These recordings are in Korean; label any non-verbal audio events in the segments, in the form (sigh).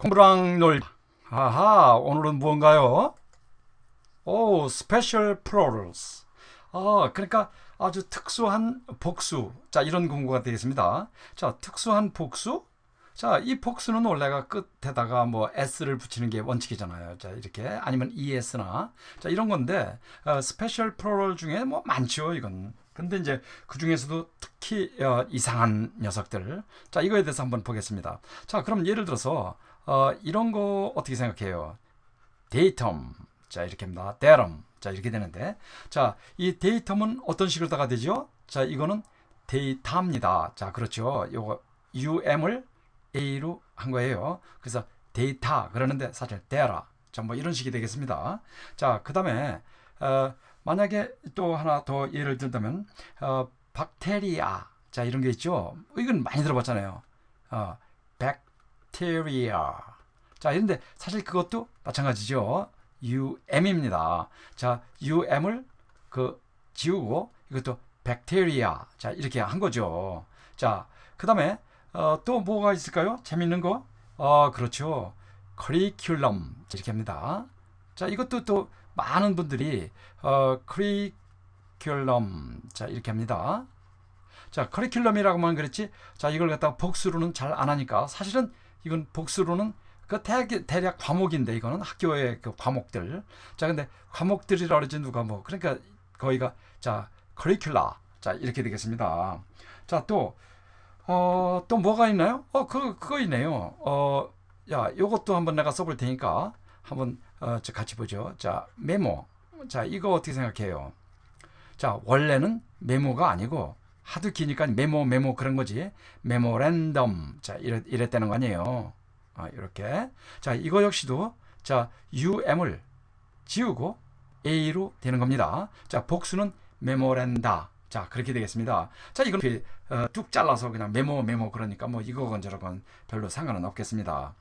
공부랑 놀. 아하, 오늘은 무언가요? 오, 스페셜 프로럴스. 아, 그러니까 아주 특수한 복수. 자, 이런 공부가 되겠습니다. 자, 특수한 복수? 자, 이 복수는 원래가 끝에다가 뭐 s를 붙이는 게 원칙이잖아요. 자, 이렇게 아니면 es나 자, 이런 건데 어, 스페셜 프로럴 중에 뭐 많죠, 이건. 근데 이제 그 중에서도 특히 어, 이상한 녀석들. 자, 이거에 대해서 한번 보겠습니다. 자, 그럼 예를 들어서 어, 이런 거 어떻게 생각해요? 데이텀. 자, 이렇게 합니다. 데럼. 자, 이렇게 되는데. 자, 이 데이텀은 어떤 식으로다가 되죠? 자, 이거는 데이터입니다. 자, 그렇죠. 요거 um을 a로 한 거예요. 그래서 데이터 그러는데 사실 데라. 자, 뭐 이런 식이 되겠습니다. 자, 그 다음에 어, 만약에 또 하나 더 예를 들자면 어, 박테리아. 자, 이런 게 있죠. 이건 많이 들어봤잖아요. 어, bacteria. 자, 이런데 사실 그것도 마찬가지죠. um입니다. 자, um을 그 지우고 이것도 bacteria. 자, 이렇게 한 거죠. 자, 그 다음에 어, 또 뭐가 있을까요? 재밌는 거? 어, 그렇죠. 커리큘럼 이렇게 합니다. 자, 이것도 또 많은 분들이 어, 커리큘럼 자, 이렇게 합니다. 자, 커리큘럼이라고만 그랬지. 자, 이걸 갖다가 복수로는 잘 안 하니까 사실은 이건 복수로는 그 대략, 대략 과목인데 이거는 학교의 그 과목들. 자, 근데 과목들이라 그러지 누가 뭐 그러니까 거기가 자, 커리큘라. 자, 이렇게 되겠습니다. 자, 또 어, 또 뭐가 있나요? 어, 그 그거 있네요. 어, 야, 요것도 한번 내가 써볼 테니까 한번 어, 같이 보죠. 자, 메모. 자, 이거 어떻게 생각해요? 자, 원래는 메모가 아니고 하도 기니까 메모 메모 그런 거지. 메모랜덤. 자, 이랬, 이랬다는 거 아니에요. 아, 이렇게. 자, 이거 역시도 자, um을 지우고 a로 되는 겁니다. 자, 복수는 메모랜다. 자, 그렇게 되겠습니다. 자, 이건 어, 뚝 잘라서 그냥 메모 메모 그러니까 뭐 이거건 저거건 별로 상관은 없겠습니다.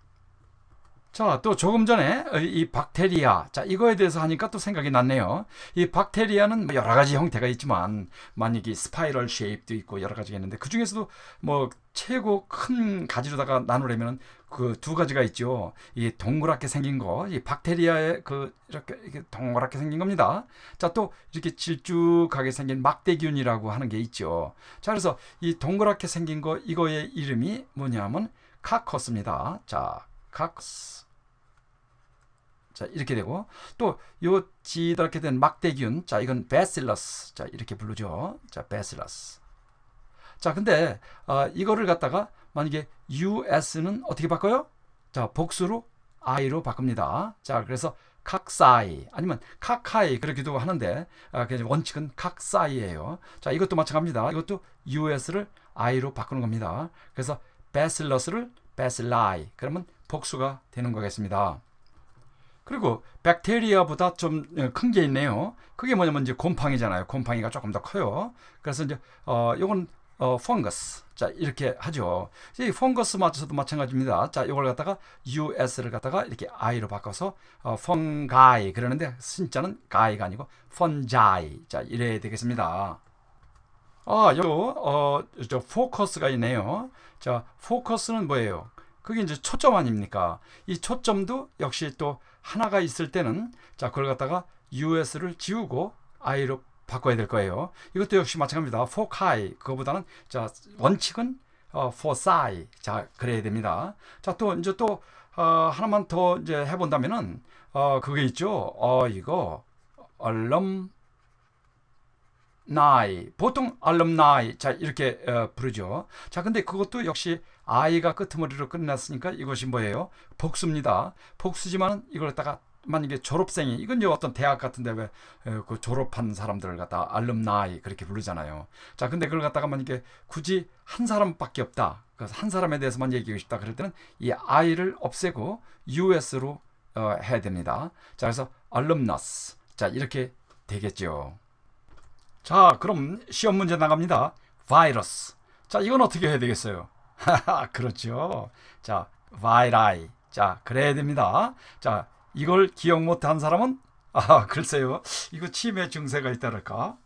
자, 또 조금 전에 이 박테리아. 자, 이거에 대해서 하니까 또 생각이 났네요. 이 박테리아는 뭐 여러 가지 형태가 있지만, 만약에 스파이럴 쉐입도 있고 여러 가지가 있는데, 그 중에서도 뭐 최고 큰 가지로다가 나누려면 그 두 가지가 있죠. 이 동그랗게 생긴 거, 이 박테리아의 그 이렇게, 이렇게 동그랗게 생긴 겁니다. 자, 또 이렇게 질쭉하게 생긴 막대균이라고 하는 게 있죠. 자, 그래서 이 동그랗게 생긴 거, 이거의 이름이 뭐냐면 카커스입니다. 자, 카커스. 자, 이렇게 되고 또 요 지다랗게 된 막대균. 자, 이건 베실러스. 자, 이렇게 부르죠. 자, 베실러스. 자, 근데 어, 이거를 갖다가 만약에 us는 어떻게 바꿔요? 자, 복수로 i로 바꿉니다. 자, 그래서 각사이 아니면 카카이 그렇게도 하는데 아, 원칙은 각사이예요. 자, 이것도 마찬가지입니다. 이것도 us를 i로 바꾸는 겁니다. 그래서 bacillus를 bacilli 그러면 복수가 되는 거겠습니다. 그리고 백테리아보다 좀 큰 게 있네요. 그게 뭐냐면 이제 곰팡이잖아요. 곰팡이가 조금 더 커요. 그래서 이제 어 요건 어 펑거스. 자, 이렇게 하죠. 이 펑거스 맞춰서도 마찬가지입니다. 자, 이걸 갖다가 us를 갖다가 이렇게 i로 바꿔서 어 펑가이 그러는데 진짜는 가이가 아니고 펀자이. 자, 이래야 되겠습니다. 아, 요 어, 저 포커스가 있네요. 자, 포커스는 뭐예요? 그게 이제 초점 아닙니까? 이 초점도 역시 또 하나가 있을 때는 자 그걸 갖다가 us를 지우고 i로 바꿔야 될 거예요. 이것도 역시 마찬가지입니다. foci 그거보다는 자 원칙은 어, foci 자 그래야 됩니다. 자 또 이제 또 어, 하나만 더 이제 해본다면은 어 그게 있죠. 어 이거 나 이 보통 alumni 자 이렇게 어, 부르죠. 자 근데 그것도 역시 i가 끄트머리로 끝났으니까 이것이 뭐예요? 복수입니다. 복수지만 이걸 갖다가 만약에 졸업생이 이건 이제 어떤 대학 같은데 왜 그 졸업한 사람들을 갖다 alumni 그렇게 부르잖아요. 자 근데 그걸 갖다가 만약에 굳이 한 사람밖에 없다. 그래서 한 사람에 대해서만 얘기하고 싶다. 그럴 때는 이 i를 없애고 us로 어, 해야 됩니다. 자 그래서 alumnus 자 이렇게 되겠죠. 자, 그럼 시험 문제 나갑니다. 바이러스. 자, 이건 어떻게 해야 되겠어요? (laughs) 그렇죠. 자, 바이라이. 자, 그래야 됩니다. 자, 이걸 기억 못한 사람은 아, 글쎄요. 이거 치매 증세가 있다랄까?